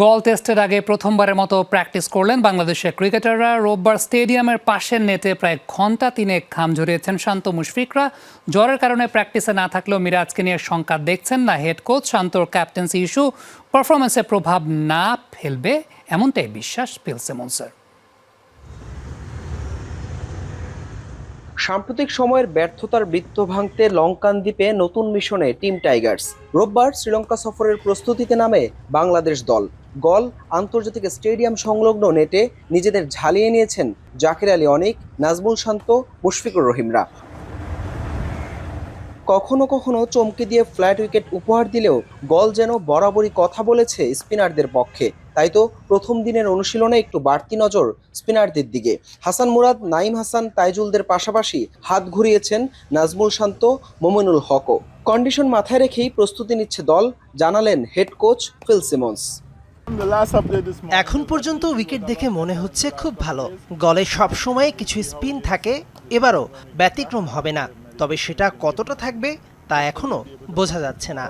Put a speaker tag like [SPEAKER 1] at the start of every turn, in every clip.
[SPEAKER 1] গল টেস্টের আগে প্রথমবারের মতো প্র্যাকটিস করলেন বাংলাদেশের ক্রিকেটাররা। রোববার স্টেডিয়ামের পাশের নেটে প্রায় ঘণ্টা তিনেক খাম ঝরিয়েছেন শান্ত মুশফিকরা। জ্বরের কারণে প্র্যাকটিসে না থাকলেও মিরাজকে নিয়ে শঙ্কা দেখছেন না হেড কোচ, শান্তর ক্যাপ্টেন্সি ইস্যু। পারফরমেন্সে প্রভাব না ফেলবে এমনটাই বিশ্বাস ফিল সিমন্সের
[SPEAKER 2] সাম্প্রতিক সময়ের ব্যর্থতার বৃত্ত ভাঙতে লঙ্কান দ্বীপে নতুন মিশনে টিম টাইগার্স। রোববার শ্রীলঙ্কা সফরের প্রস্তুতিতে নামে বাংলাদেশ দল। গল আন্তর্জাতিক স্টেডিয়াম সংলগ্ন নেটে নিজেদের ঝালিয়ে নিয়েছেন জাকির আলী অনিক, নাজমুল শান্ত, মুশফিকুর রহিমরা। কখনো কখনো চমকে দিয়ে ফ্ল্যাট উইকেট উপহার দিলেও গল যেন বরাবরই কথা বলেছে স্পিনারদের পক্ষে। তাই তো প্রথম দিনের অনুশীলনে একটু বাড়তি নজর স্পিনারদের দিকে। হাসান মুরাদ নাইম হাসান, তাইজুলদের পাশাপাশি হাত ঘুরিয়েছেন নাজমুল শান্ত, মোমিনুল হকও। কন্ডিশন মাথায় রেখেই প্রস্তুতি নিচ্ছে দল, জানালেন হেড কোচ ফিল সিমন্স।
[SPEAKER 3] এখন পর্যন্ত উইকেট দেখে মনে হচ্ছে খুব ভালো। গলে সবসময় কিছু স্পিন থাকে এবারও ব্যতিক্রম হবে না। তবে সেটা কতটা থাকবে তা এখনও বোঝা যাচ্ছে না।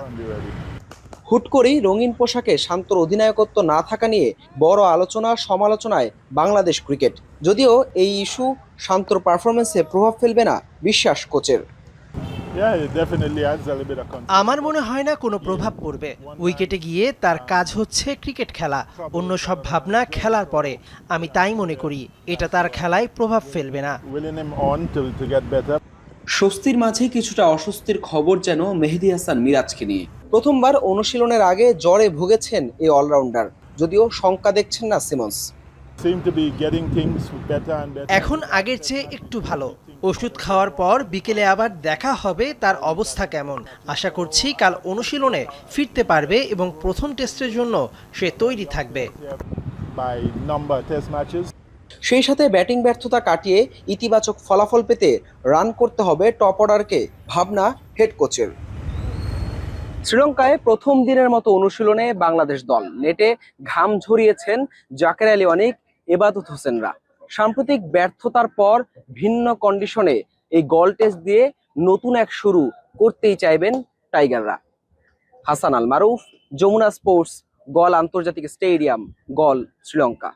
[SPEAKER 2] হুট করেই রঙিন পোশাকে শান্তর অধিনায়কত্ব না থাকা নিয়ে বড় আলোচনা সমালোচনায় বাংলাদেশ ক্রিকেট যদিও এই ইস্যু শান্তর পারফরমেন্সে প্রভাব ফেলবে না বিশ্বাস কোচের।
[SPEAKER 3] আমার মনে হয় না কোনো প্রভাব পড়বে। উইকেটে গিয়ে তার কাজ হচ্ছে ক্রিকেট খেলা। অন্য সব ভাবনা খেলার পরে। আমি তাই মনে করি এটা তার খেলায় প্রভাব ফেলবে না.
[SPEAKER 2] স্বস্তির মাঝে কিছুটা অস্বস্তির খবর যেন মেহেদি হাসান মিরাজকে নিয়ে। প্রথমবার অনুশীলনের আগে জ্বরে ভুগেছেন এই অলরাউন্ডার। যদিও শঙ্কা দেখছেন না Simmons.
[SPEAKER 4] Seem to be getting things better and better.
[SPEAKER 3] এখন আগের চেয়ে একটু ভালো। ওষুধ খাওয়ার পর বিকেলে আবার দেখা হবে তার অবস্থা কেমন। আশা করছি কাল অনুশীলনে ফিরতে পারবে এবং প্রথম টেস্টের জন্য সে তৈরি থাকবে।
[SPEAKER 2] সেই সাথে ব্যাটিং ব্যর্থতা কাটিয়ে ইতিবাচক ফলাফল পেতে রান করতে হবে টপ অর্ডারকে ভাবনা হেড কোচের। শ্রীলঙ্কায় প্রথম দিনের মতো অনুশীলনে বাংলাদেশ দল। নেটে ঘাম ঝরিয়েছেন জাকের আলী অনিক এবাদত হোসেনরা। সাম্প্রতিক ব্যর্থতার পর ভিন্ন কন্ডিশনে এই গল টেস্ট দিয়ে নতুন এক শুরু করতেই চাইবেন টাইগাররা। হাসান আল মারুফ যমুনা স্পোর্টস গল আন্তর্জাতিক স্টেডিয়াম গল শ্রীলঙ্কা।